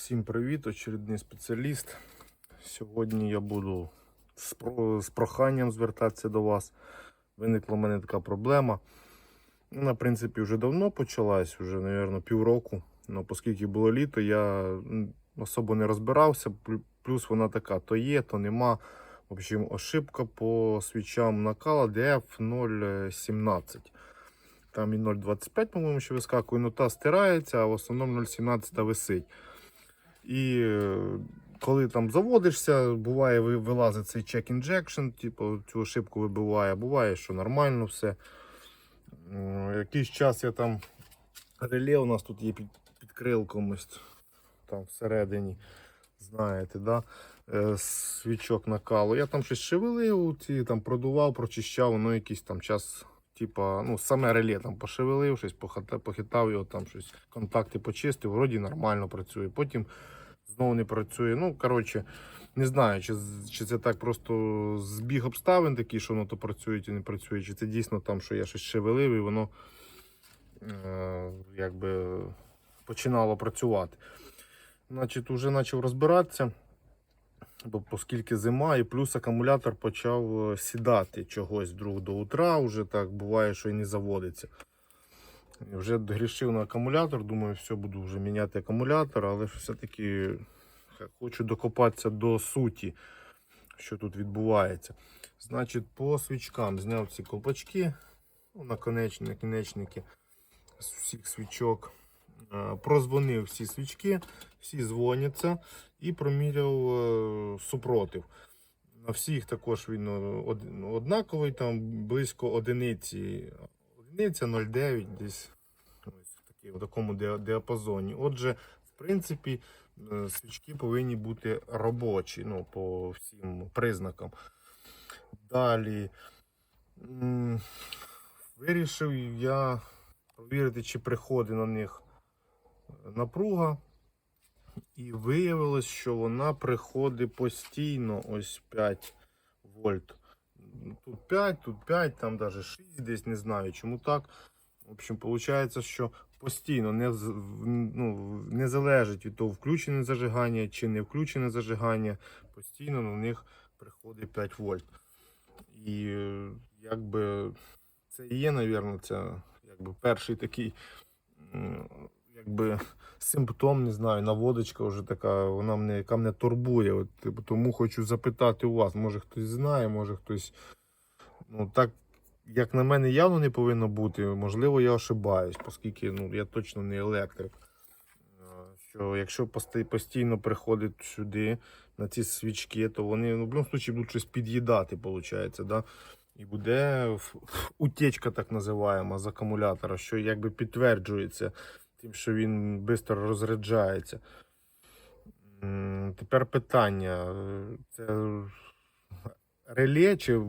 Всім привіт, очередний спеціаліст. Сьогодні я буду з, про- з проханням звертатися до вас. Виникла в мене така проблема. Вона, в принципі, вже давно почалась, вже, мабуть, півроку. Ну, оскільки було літо, я особо не розбирався. Плюс вона така: то є, то нема. В общем, ошибка по свічам накала DF 017. Там і 0,25, по-моєму, ще вискакує, ну та стирається, а в основному 0,17 висить. І е, коли там заводишся, буває, вилазить цей check injection, типу цю ошибку вибиває, буває, що нормально все. Якийсь час я там реле у нас тут є під, під крилком, ось там всередині, знаєте, да? е, свічок накалу. Я там щось шевелив, там продував, прочищав, воно якийсь там час. Типа, ну, саме реле там пошевелив, щось похитав його, там щось контакти почистив, вроді нормально працює. Потім знову не працює. Ну, коротше, не знаю, чи, чи це так просто збіг обставин такий, що воно то працює чи не працює, чи це дійсно там, що я щось шевелив і воно е, якби починало працювати. Значить, вже почав розбиратися. Бо оскільки зима, і плюс акумулятор почав е, сідати чогось друг до утра, вже так буває, що і не заводиться. Вже грішив на акумулятор, думаю, все, буду вже міняти акумулятор, але все-таки хочу докопатися до суті, що тут відбувається. Значить, по свічкам зняв ці колпачки, ну, наконечні, накінечники з всіх свічок. Е, Прозвонив всі свічки, всі дзвоняться і проміряв е, супротив. На всіх також він е, однаковий, там близько одиниці. Одиниця 0,9 десь в такому діа- діапазоні. Отже, в принципі, свічки повинні бути робочі ну, по всім признакам. Далі вирішив я провірити, чи приходить на них напруга. І виявилось, що вона приходить постійно ось 5 вольт. Тут 5, тут 5, там навіть 6, десь не знаю, чому так. В общем, виходить, що постійно не, ну, не залежить від того, включене зажигання чи не включене зажигання, постійно на них приходить 5 вольт. І якби це є, мабуть, це якби перший такий якби симптом, не знаю, наводочка вже така, вона мене, яка мене турбує. От, типу, тому хочу запитати у вас, може хтось знає, може хтось. Ну, так, як на мене, явно не повинно бути. Можливо, я ошибаюсь, оскільки ну, я точно не електрик. Е, Що якщо постійно приходить сюди на ці свічки, то вони ну, в будь-якому випадку будуть щось під'їдати, виходить, да? І буде утечка, так називаємо, з акумулятора, що якби підтверджується тим, що він швидко розряджається. Тепер питання. Це реле, чи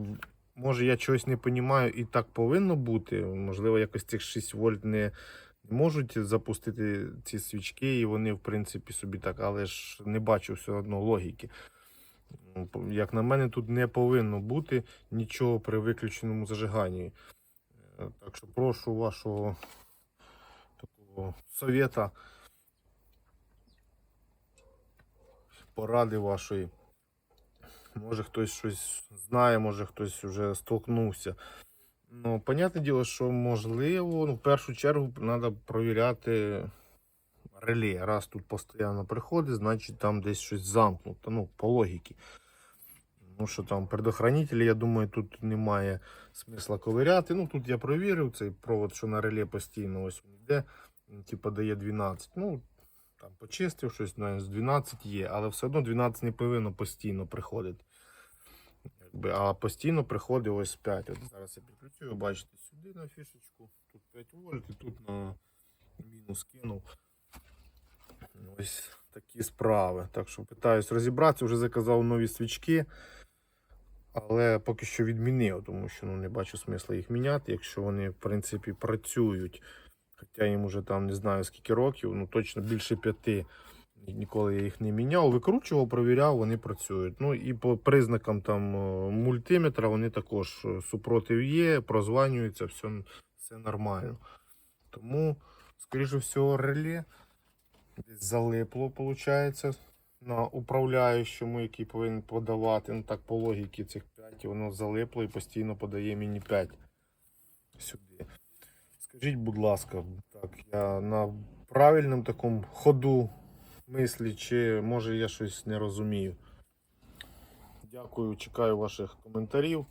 може я чогось не розумію і так повинно бути? Можливо, якось цих 6 вольт не, не можуть запустити ці свічки, і вони, в принципі, собі так, але ж не бачу все одно логіки. Як на мене, тут не повинно бути нічого при виключеному зажиганні. Е, Так що прошу вашого совета, поради вашої. Може хтось щось знає, може хтось вже столкнувся. Ну, понятне діло, що можливо, ну, в першу чергу треба провіряти реле. Раз тут постійно приходить, значить там десь щось замкнуто, ну, по логіки. Ну, що там предохранителі, я думаю, тут немає смисла ковиряти. Ну, тут я провірив цей провод, що на реле постійно ось він йде, типу дає 12. Ну, там почистив щось, навіть з 12 є, але все одно 12 не повинно постійно приходити. А постійно приходить ось 5. От зараз я підключу, ви бачите, сюди на фішечку, тут 5 вольт і тут на мінус кинув. Ось такі справи. Так що питаюсь розібратися, вже заказав нові свічки, але поки що відмінив, тому що ну, не бачу смисла їх міняти, якщо вони, в принципі, працюють. Хоча їм уже там не знаю скільки років, ну точно більше п'яти. Ніколи я їх не міняв, викручував, провіряв, вони працюють. Ну і по признакам там е, мультиметра вони також е, супротив є, прозванюються, все, все нормально. Тому, скоріше всього, реле десь залипло, виходить, на управляючому, який повинен подавати. Ну так, по логіці цих 5, воно залипло і постійно подає мені 5 сюди. Скажіть, будь ласка, так, я на правильному такому ходу мислі, чи може я щось не розумію. Дякую, чекаю ваших коментарів.